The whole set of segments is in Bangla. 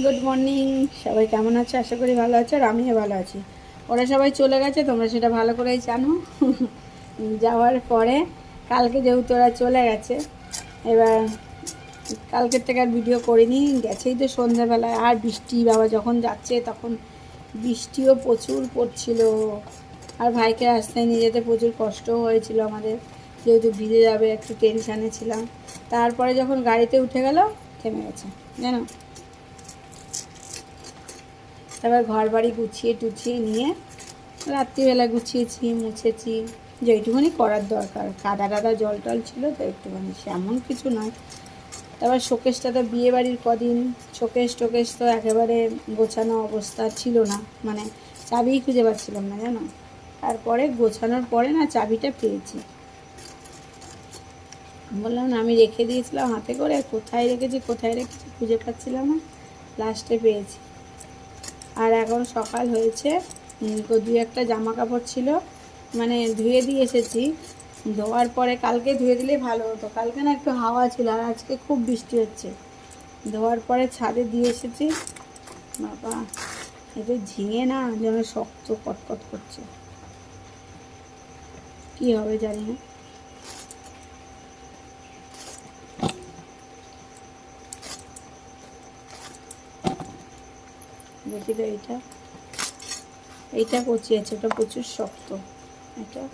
গুড মর্নিং সবাই কেমন আছো? আশা করি ভালো আছো আর আমিও ভালো আছি। ওরা সবাই চলে গেছে, তোমরা সেটা ভালো করেই জানো। যাওয়ার পরে কালকে যেহেতু ওরা চলে গেছে, এবার কালকের থেকে আর ভিডিও করিনি, গেছেই তো সন্ধ্যাবেলায়। আর বৃষ্টি, বাবা যখন যাচ্ছে তখন বৃষ্টিও প্রচুর পড়ছিল। আর ভাইকে রাস্তায় নিয়ে যেতে প্রচুর কষ্টও হয়েছিল আমাদের। যেহেতু ভিজে যাবে, একটু টেনশানে ছিলাম। তারপরে যখন গাড়িতে উঠে গেল, থেমে গেছে। জানো? তারপর ঘর বাড়ি গুছিয়ে টুছিয়ে নিয়ে রাত্রিবেলা গুছিয়েছি, মুছেছি। যেইটুকুনি করার দরকার। কাদা টাদা জল টল ছিল তো একটুখানি, সেমন কিছু নয়। তারপর শোকেসটা তো বিয়ে বাড়ির কদিন। শোকেস টোকেস তো একেবারে গোছানো অবস্থা ছিল না। মানে চাবিই খুঁজে পাচ্ছিলাম না, জানো? তারপরে গোছানোর পরে না চাবিটা পেয়েছি। বললাম, না, আমি রেখে দিয়েছিলাম হাতে করে। কোথায় রেখেছি কোথায় রেখেছি খুঁজে পাচ্ছিলাম না। লাস্টে পেয়েছি। আর এখন সকাল হয়েছে। দুই একটা জামা কাপড় ছিল। মানে ধুয়ে দিয়ে এসেছি। ধোয়ার পরে কালকে ধুয়ে দিলেই ভালো হতো। কালকে না একটু হাওয়া ছিল আর আজকে খুব বৃষ্টি হচ্ছে। ধোয়ার পরে ছাদে দিয়ে এসেছি। বাবা এতে ঝিঙে না যেন শক্ত কটকট করছে। কি হবে জানি না। দেখি তো এইটা এইটা কচি আছে, ওটা প্রচুর শক্ত। এটা,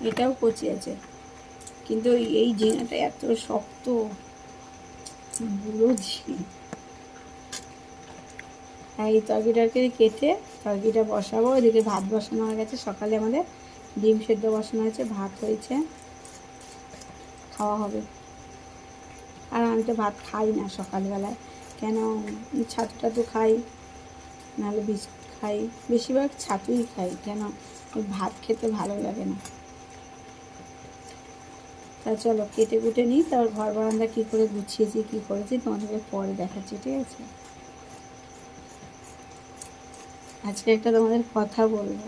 এটাও কচি আছে। কিন্তু এই- ঝিঙাটা এত শক্ত বুড়ো ঝিঙে আর এই তরকিটাকে কেটে তরকিটা বসাবো। ওইদিকে ভাত বসানো হয়ে গেছে। সকালে আমাদের ডিম সেদ্ধ বসানো হয়েছে, ভাত হয়েছে। খাওয়া হবে। আর আমি তো ভাত খাই না সকালবেলায়। কেন? ছাতু টাতু খাই, নাহলে বিস্কুট খাই। বেশিরভাগ ছাতুই খাই, কেন? ভাত খেতে ভালো লাগে না। তা চলো, কেটে কুটে নিই, তারপর ঘর বারান্দা কী করে গুছিয়েছি, কী করেছি, তোমাদেরকে পরে দেখাচ্ছি, ঠিক আছে? আজকে একটা তোমাদের কথা বলব।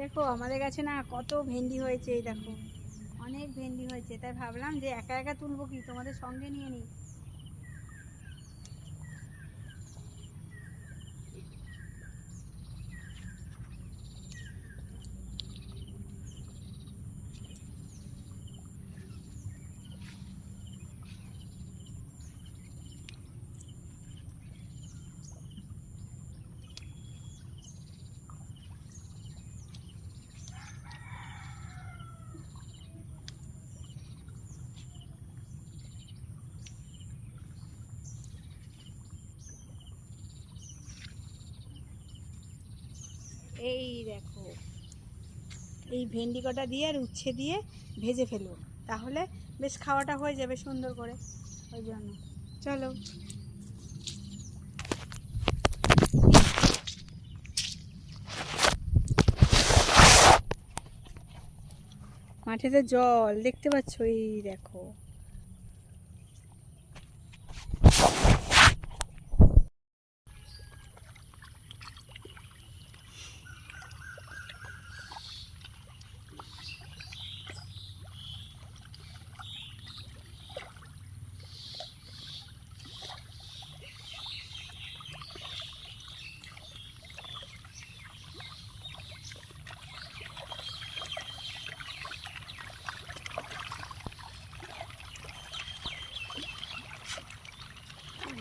দেখো, আমাদের কাছে না কত ভেন্ডি হয়েছে, এই দেখো। অনেক ভেন্ডি হয়েছে তাই ভাবলাম যে একা একা তুলবো কি? তোমাদের সঙ্গে নিয়ে নিই। এই দেখো, এই ভেন্ডি কটা দিয়ে আর উচ্ছে দিয়ে ভেজে ফেলব। তাহলে বেশ খাওয়াটা হয়ে যাবে সুন্দর করে, ওই জন্য। চলো। মাঠেতে জল, দেখতে পাচ্ছ? এই দেখো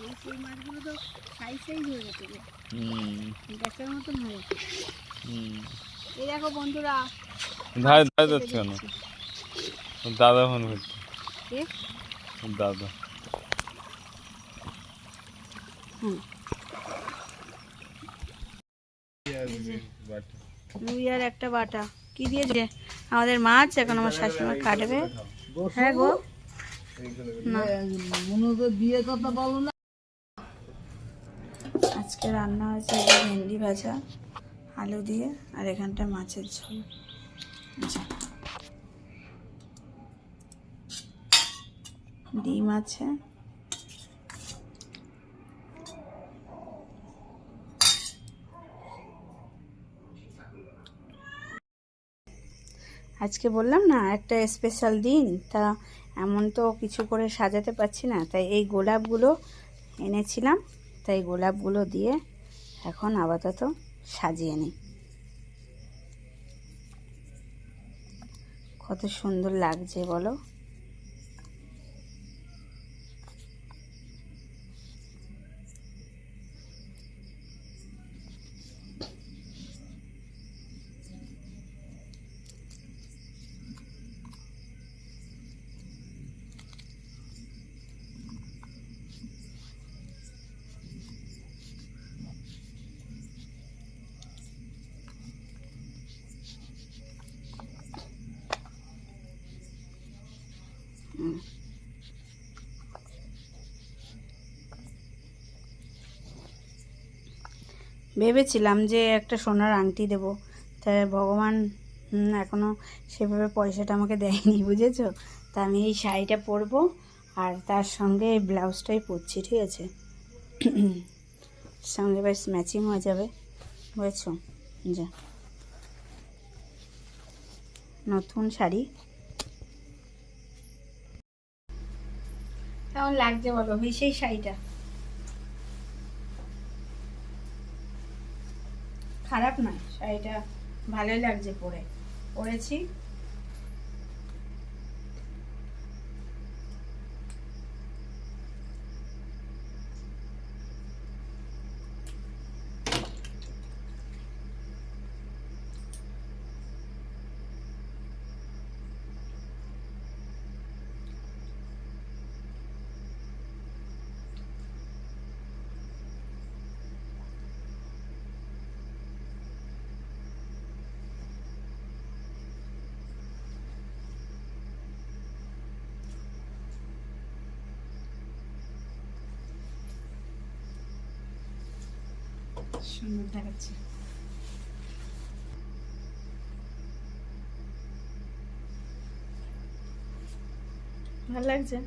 এই সেই মাছগুলো তো সাইজ সাইজ হয়ে গেছে মতন হয়ে গেছে। এই দেখো বন্ধুরা। ধারে ধারে যাচ্ছে কেন দাদা ফোন করছে। দাদা। রুই আর একটা বাটা। কি দিয়েছে? আমাদের মাছ এখন আমার শাশুড়ি মা কাটবে হ্যাঁ গো। বিয়ে কথা বলো না। আজকে রান্না হয়েছে ভেন্ডি ভাজা, আলু দিয়ে, আর এখানটা মাছের ঝোল। আচ্ছা। ডিম আছে। আজকে বললাম না, একটা স্পেশাল দিন, তা এমন তো কিছু করে সাজাতে পারছি না, তাই এই গোলাপগুলো এনেছিলাম। তাই গোলাপগুলো দিয়ে এখন আপাতত সাজিয়ে নিই। কত সুন্দর লাগছে বলো। ভেবেছিলাম যে একটা সোনার আংটি দেব। তাই ভগবান হুম, এখনও সেভাবে পয়সাটা আমাকে দেয়নি বুঝেছ? তা আমি এই শাড়িটা পরবো আর তার সঙ্গে এই ব্লাউজটাই পরছি ঠিক আছে? সঙ্গে বেশ ম্যাচিং হয়ে যাবে বুঝেছ? যা। নতুন শাড়ি। কেমন লাগছে বলো? সেই শাড়িটা। খারাপ নয় শাড়িটা ভালোই লাগছে পরে। পরেছি। সুন্দর দেখাচ্ছে। ভালো লাগছে?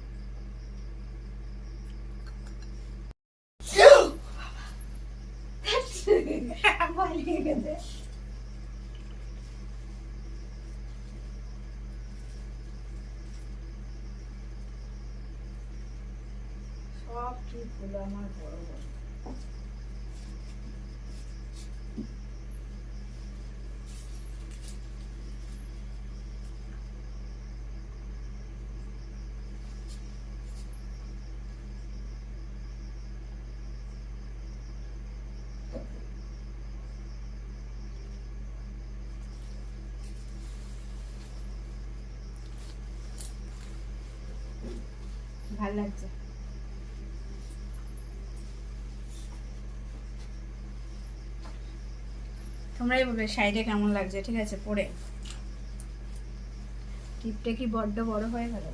সব ঠিক হলো আমার বড় বড়। ভালো লাগছে। তোমরাই বলবে শাড়িটা কেমন লাগছে, ঠিক আছে? পরে টিপটা কি বড্ড বড় হয়ে গেল?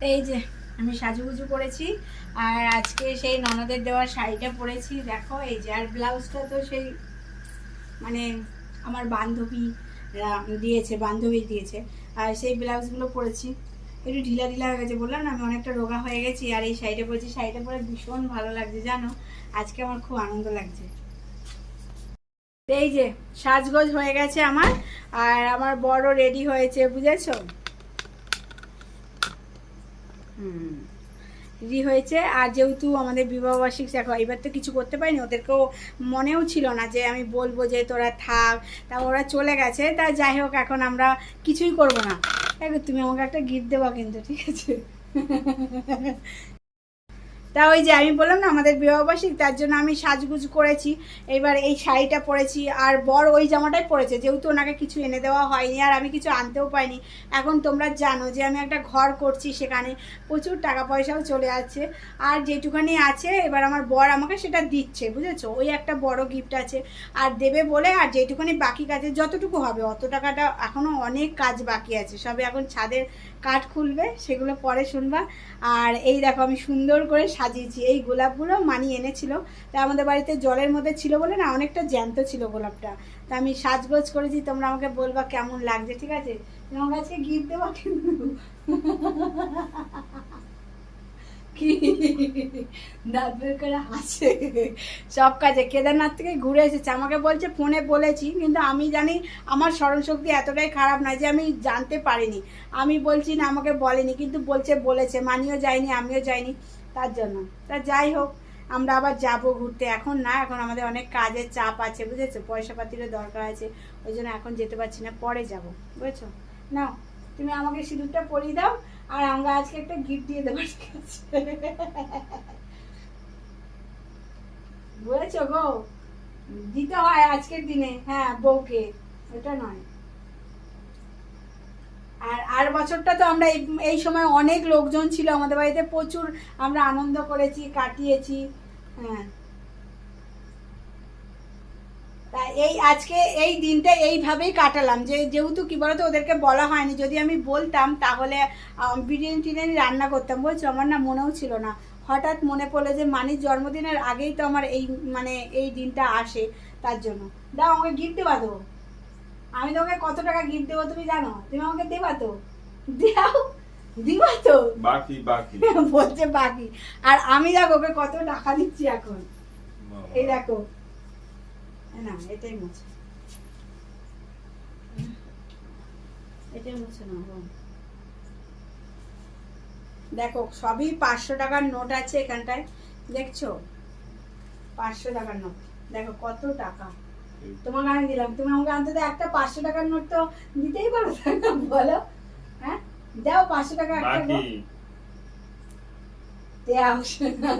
এই যে, আমি সাজুগুজু করেছি, আর আজকে সেই ননদের দেওয়ার শাড়িটা পরেছি। দেখো, এই যে, আর ব্লাউজটা তো সেই মানে আমার বান্ধবী দিয়েছে বান্ধবী দিয়েছে। আর সেই ব্লাউজগুলো পরেছি। একটু ঢিলা ঢিলা হয়ে গেছে, বললাম না, আমি অনেকটা রোগা হয়ে গেছি, আর এই শাড়িটা পরেছি। শাড়িটা পরে ভীষণ ভালো লাগছে, জানো? আজকে আমার খুব আনন্দ লাগছে। এই যে, সাজগোজ হয়ে গেছে আমার, আর আমার বড় রেডি হয়েছে, বুঝেছ? হুম। রেডি হয়েছে। আর যেহেতু আমাদের বিবাহবার্ষিক দেখো, এবার তো কিছু করতে পারিনি, ওদেরকেও মনেও ছিল না যে আমি বলব যে তোরা থাক, তা ওরা চলে গেছে। তা যাই হোক, এখন আমরা কিছুই করব না। দেখো, তুমি আমাকে একটা গিফট দেওয়া কিন্তু, ঠিক আছে? তা ওই যে আমি বললাম না, আমাদের বিবাহবার্ষিক, তার জন্য আমি সাজগুজ করেছি। এবার এই শাড়িটা পরেছি, আর বর ওই জামাটাই পরেছে, যেহেতু ওনাকে কিছু এনে দেওয়া হয়নি, আর আমি কিছু আনতেও পাইনি এখন তোমরা জানো যে আমি একটা ঘর করছি সেখানে, প্রচুর টাকা পয়সাও চলে যাচ্ছে আর যেটুখানি আছে, এবার আমার বর আমাকে সেটা দিচ্ছে, বুঝেছ? ওই একটা বড় গিফট আছে। আর দেবে বলে, আর যেটুখানি বাকি কাজে, যতটুকু হবে, অত টাকাটা এখনও অনেক কাজ বাকি আছে। সবে এখন ছাদের কাঠ খুলবে, সেগুলো পরে শুনবা। আর এই দেখো আমি সুন্দর করে সাজিয়েছি। এই গোলাপগুলো মানি এনেছিল। তা আমাদের বাড়িতে জলের মধ্যে ছিল বলে না, অনেকটা জ্যান্ত ছিল গোলাপটা। তা আমি সাজগোজ করেছি, তোমরা আমাকে বলবা কেমন লাগছে, ঠিক আছে? তোমার কাছে গিফট দেবো কিন্তু। কি? করে সব কাজে। কেদারনাথ থেকে ঘুরে এসেছে। আমাকে বলছে, ফোনে বলেছি, কিন্তু আমি জানি আমার স্মরণশক্তি এতটাই খারাপ নয় যে আমি জানতে পারিনি। আমি বলছি না, আমাকে বলেনি, কিন্তু বলছে, বলেছে। মানিও যায়নি, আমিও যাইনি। তার জন্য। তা যাই হোক, আমরা আবার যাব ঘুরতে। এখন না, এখন আমাদের অনেক কাজের চাপ আছে, বুঝেছ? পয়সা পাতিরও দরকার আছে। ওই জন্য এখন যেতে পারছি না, পরে যাব। বুঝেছ? নাও, তুমি আমাকে সিঁদুরটা পরিয়ে দাও। আর আমরা আজকে একটা গিফট দিয়ে দেবো বুঝেছ গো, দিতে হয় আজকের দিনে হ্যাঁ বউকে ওটা নয়। আর আর বছরটা তো আমরা এই সময় অনেক লোকজন ছিল আমাদের বাড়িতে, প্রচুর আমরা আনন্দ করেছি, কাটিয়েছি হ্যাঁ। তা এই আজকে এই দিনটা এইভাবেই কাটালাম। যে যেহেতু কি বলতো ওদেরকে বলা হয়নি। যদি আমি বলতাম তাহলে বিরিয়ানি টিরিয়ানি রান্না করতাম। বলছো আমার না মনেও ছিল না। হঠাৎ মনে পড়ল যে মানির জন্মদিনের আগেই তো আমার এই মানে এই দিনটা আসে তার জন্য। দাও আমাকে গিফট দেবা তো। আমি তোমাকে কত টাকা গিফট দেবো তুমি জানো? তুমি আমাকে দেবা তো? দাও দিবা তো? বাকি বাকি। বলছে বাকি। আর আমি দেখো ওকে কত টাকা দিচ্ছি এখন। এই দেখো না এটাই মুছে। এটাই মুছে না দেখো সবই পাঁচশো টাকার নোট আছে এখানটায় দেখছ? পাঁচশো টাকার নোট। দেখো কত টাকা। তোমাকে আমি দিলাম। তুমি আমাকে অন্তত একটা পাঁচশো টাকার নোট তো দিতেই পারো বলো। হ্যাঁ? দাও পাঁচশো টাকা একটা বাকি। দাও। দেও শোনা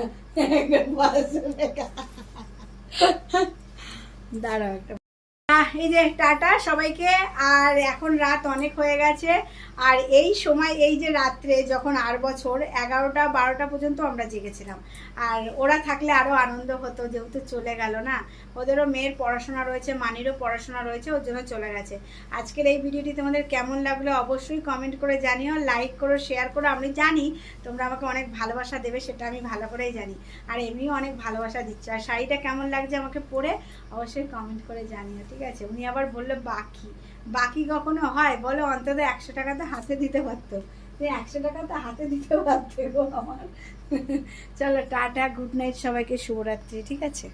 পাঁচশো টাকা। দাঁড়াও একটা এই যে, টাটা সবাইকে। আর এখন রাত অনেক হয়ে গেছে। আর এই সময়, এই যে রাত্রে যখন আর বছর, এগারোটা, বারোটা পর্যন্ত আমরা জেগেছিলাম। আর ওরা থাকলে আরও আনন্দ হতো, যেহেতু চলে গেল না। ওদেরও মেয়ের পড়াশোনা রয়েছে, মানিরও পড়াশোনা রয়েছে, ওর জন্য চলে গেছে। আজকের এই ভিডিওটি তোমাদের কেমন লাগল অবশ্যই কমেন্ট করে জানিও লাইক করো শেয়ার করো, আমি জানি তোমরা আমাকে অনেক ভালোবাসা দেবে, সেটা আমি ভালো করেই জানি। আর এমনিও অনেক ভালোবাসা দিচ্ছে। আর শাড়িটা কেমন লাগছে আমাকে পরে অবশ্যই কমেন্ট করে জানিও, ঠিক আছে? উনি আবার বলল, বাকি বাকি কখনো হয়? বলো, অন্তত একশো টাকা তো হাতে দিতে পারতো। একশো টাকা তো হাতে দিতে পারতে গো আমার। চলো, টাটা গুড নাইট সবাইকে, শুভরাত্রি, ঠিক আছে?